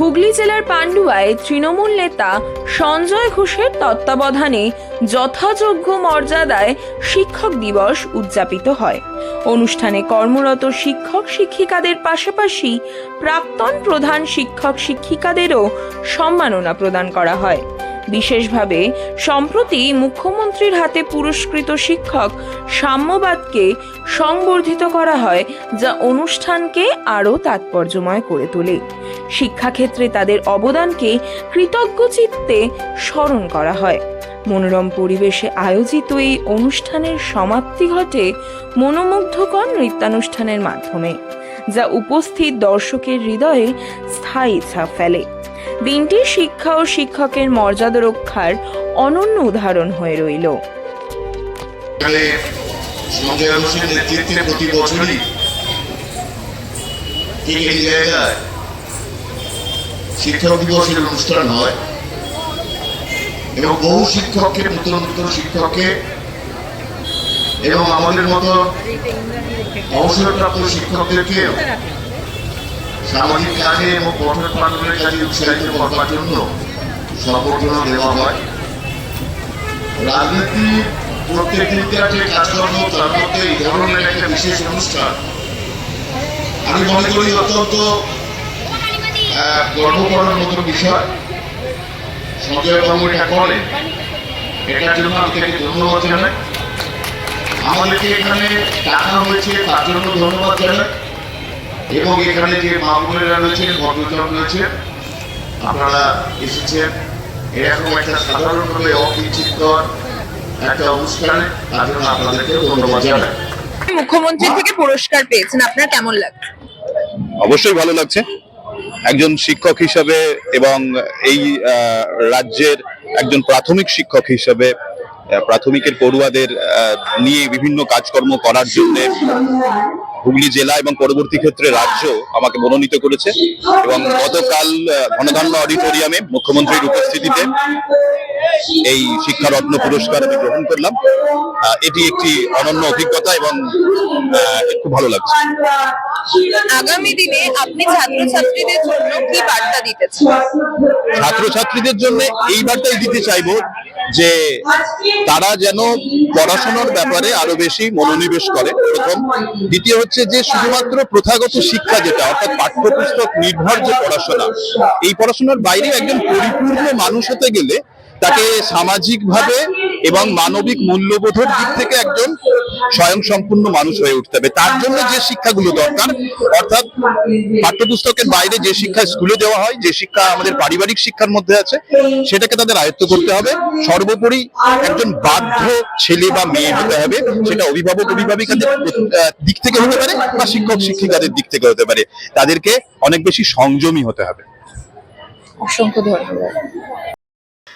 হুগলি জেলার পান্ডুয়ায় তৃণমূল নেতা সঞ্জয় ঘোষের তত্ত্বাবধানে যথাযোগ্য মর্যাদায় শিক্ষক দিবস উদযাপিত হয়। অনুষ্ঠানে কর্মরত শিক্ষক শিক্ষিকাদের পাশাপাশি প্রাক্তন প্রধান শিক্ষক শিক্ষিকাদেরও সম্মাননা প্রদান করা হয়। বিশেষভাবে, সম্প্রতি মুখ্যমন্ত্রীর হাতে পুরস্কৃত শিক্ষক সাম্যবাদকে সংবর্ধিত করা হয়, যা অনুষ্ঠানকে আরও তাৎপর্যময় করে তোলে। শিক্ষাক্ষেত্রে তাদের অবদানকে কৃতজ্ঞ চিত্তে স্মরণ করা হয়। মনোরম পরিবেশে আয়োজিত এই অনুষ্ঠানের সমাপ্তি ঘটে মনোমুগ্ধকর নৃত্যানুষ্ঠানের মাধ্যমে, যা উপস্থিত দর্শকের হৃদয়ে স্থায়ী ছাপ ফেলে। দিনটি শিক্ষা ও শিক্ষকের মর্যাদা রক্ষার অনন্য উদাহরণ হয়ে রইল। নেতৃত্বে প্রতি বছরই জায়গায় শিক্ষক দিবসের অনুষ্ঠান হয় এবং বহু শিক্ষককে, নতুন নতুন শিক্ষককে এবং আমাদের মতো অবসরপ্রাপ্ত শিক্ষকদেরকে সামাজিক কাজে এবং পঠন পাঠনের কাজে উৎসাহিত করবার জন্য সম্বর্ধনা দেওয়া হয়। রাজনীতি প্রত্যেক যে কাজকর্ম তার মধ্যে এই ধরনের একটা বিশেষ অনুষ্ঠান আমি মনে করি অত্যন্ত গর্ব করার মতো বিষয়। সঞ্জয় বাবু এটা করেন। এটার জন্য আমি তাকে ধন্যবাদ জানাই। আমাদেরকে এখানে টাকা হয়েছে তার জন্য ধন্যবাদ জানাই। এবং এখানে যে মা বোনেরা রয়েছেন ভদ্রজন রয়েছেন আপনারা এসেছেন। এরকম একটা সাধারণভাবে অবিচ্ছিন্ন একটা অনুষ্ঠানে তার জন্য আপনাদেরকে ধন্যবাদ জানাই। মুখ্যমন্ত্রী থেকে পুরস্কার পেয়েছেন আপনার কেমন লাগছে? অবশ্যই ভালো লাগছে। একজন শিক্ষক হিসাবে এবং এই রাজ্যের একজন প্রাথমিক শিক্ষক হিসাবে প্রাথমিকের পড়ুয়াদের নিয়ে বিভিন্ন কাজকর্ম করার জন্য হুগলি জেলা এবং পরবর্তী ক্ষেত্রে রাজ্য আমাকে মনোনীত করেছে এবং গতকাল ঘনধন্য অডিটোরিয়ামে মুখ্যমন্ত্রীর উপস্থিতিতে এই শিক্ষারত্ন পুরস্কার আমি গ্রহণ করলাম। এটি একটি অনন্য অভিজ্ঞতা এবং খুব ভালো লাগছে। আগামী দিনে আপনি ছাত্রছাত্রীদের জন্য কি বার্তা দিতে ছাত্রছাত্রীদের জন্য এই বার্তাই দিতে চাইব যে তারা যেন পড়াশোনার ব্যাপারে আরও বেশি মনোনিবেশ করে। প্রথম। দ্বিতীয় হচ্ছে যে শুধুমাত্র প্রথাগত শিক্ষা যেটা, অর্থাৎ পাঠ্যপুস্তক নির্ভর যে পড়াশোনা, এই পড়াশোনার বাইরে একজন পরিপূর্ণ মানুষ হতে গেলে তাকে সামাজিকভাবে এবং মানবিক মূল্যবোধের দিক থেকে একজন স্বয়ং সম্পূর্ণ মানুষ হয়ে উঠতে হবে। তার জন্য যে শিক্ষাগুলো দরকার, অর্থাৎ পাঠ্যপুস্তকের বাইরে যে শিক্ষা স্কুলে দেওয়া হয়, যে শিক্ষা আমাদের পারিবারিক শিক্ষার মধ্যে আছে, সেটাকে তাদের আয়ত্ত করতে হবে। সর্বোপরি একজন বাধ্য ছেলে বা মেয়ে হতে হবে, সেটা অভিভাবক, অভিভাবিকাদের দিক থেকে হতে পারে বা শিক্ষক, শিক্ষিকাদের দিক থেকে হতে পারে। তাদেরকে অনেক বেশি সংযমী হতে হবে। অসংখ্য ধন্যবাদ।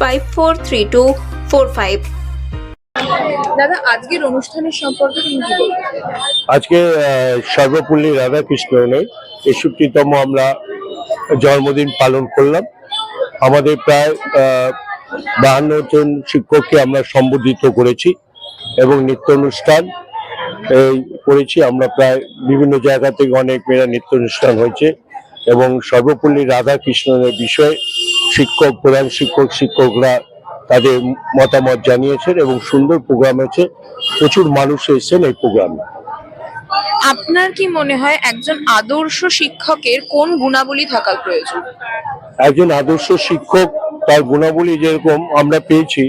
five four three two four five দাদা আজকের অনুষ্ঠানের সম্পর্কে তুমি কি আজকে আহ, সর্বপল্লী রাধাকৃষ্ণনের তেষট্টিতম আমরা জন্মদিন পালন করলাম। আমাদের প্রায় বাহান্ন জন শিক্ষককে আমরা সম্বোধিত করেছি এবং নৃত্য অনুষ্ঠান করেছি। আমরা প্রায় বিভিন্ন জায়গা থেকে অনেক মেয়েরা নৃত্য অনুষ্ঠান হয়েছে। এবং সর্বপল্লী রাধাকৃষ্ণনের বিষয়ে শিক্ষক প্রধান শিক্ষক শিক্ষকরা তাদের মতামত জানিয়েছেন এবং সুন্দর প্রোগ্রাম হয়েছে প্রচুর মানুষ এসেছেন এই প্রোগ্রামে আপনার কি মনে হয় একজন আদর্শ শিক্ষকের কোন গুণাবলী থাকা প্রয়োজন? একজন আদর্শ শিক্ষক তার গুণাবলী যেরকম আমরা পেয়েছি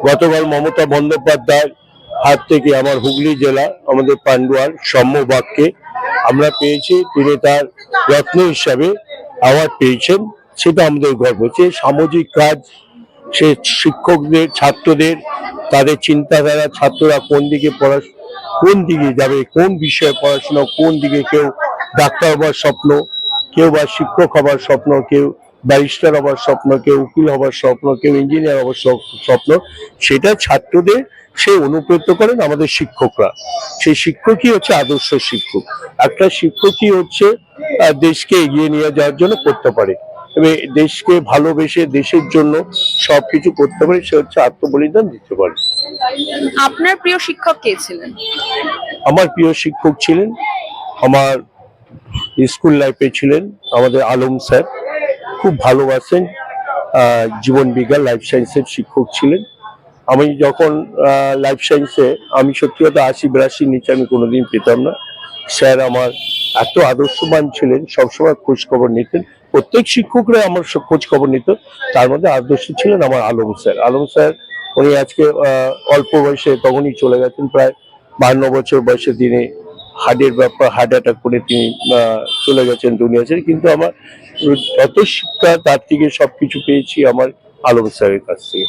গতকাল মমতা বন্দ্যোপাধ্যায়ের হাত থেকে আমার হুগলি জেলা আমাদের পান্ডুয়ার সৌম্যবাগকে আমরা পেয়েছি, তিনি তার রত্ন হিসাবে অ্যাওয়ার্ড পেয়েছেন। সেটা আমাদের গর্ব যে সামাজিক কাজ, সে শিক্ষকদের, ছাত্রদের, তাদের চিন্তাধারা, ছাত্ররা কোন দিকে পড়া কোন দিকে যাবে, কোন বিষয়ে পড়াশোনা, কোন দিকে কেউ ডাক্তার হবার স্বপ্ন, কেউ বা শিক্ষক হবার স্বপ্ন, কেউ ব্যারিস্টার হবার স্বপ্ন, কেউ উকিল হবার স্বপ্ন, কেউ ইঞ্জিনিয়ার হবার স্বপ্ন, সেটা ছাত্রদের সে অনুপ্রেরিত করেন আমাদের শিক্ষকরা। সেই শিক্ষকই হচ্ছে আদর্শ শিক্ষক। একটা শিক্ষকই হচ্ছে দেশকে এগিয়ে নিয়ে যাওয়ার জন্য করতে পারে। এবং দেশকে ভালোবেসে দেশের জন্য সবকিছু করতে পারে সে হচ্ছে আত্মবলিদান দিতে পারে। আপনার প্রিয় শিক্ষক কে ছিলেন? আমার প্রিয় শিক্ষক ছিলেন আমার স্কুল লাইফে ছিলেন আমাদের আলম স্যার। খুব ভালোবাসেন আহ, জীবন বিজ্ঞান লাইফ সায়েন্সের শিক্ষক ছিলেন। আমি যখন লাইফ সায়েন্সে আমি সত্যি কথা আশি বিরাশির নিচে আমি কোনোদিন পেতাম না। স্যার আমার এত আদর্শবান ছিলেন, সবসময় খোঁজ খবর নিতেন। প্রত্যেক শিক্ষকরা আমার খোঁজ খবর নিত তার মধ্যে আদর্শ ছিলেন আমার আলম স্যার। আলম স্যার, উনি আজকে অল্প বয়সে তখনই চলে গেছেন, প্রায় বান্ন বছর বয়সে তিনি হার্টের ব্যাপার হার্ট অ্যাটাক করে তিনি চলে গেছেন দুনিয়া ছেড়ে। কিন্তু আমার যত শিক্ষা, তার থেকে সব কিছু পেয়েছি আমার আলম স্যারের কাছ থেকে।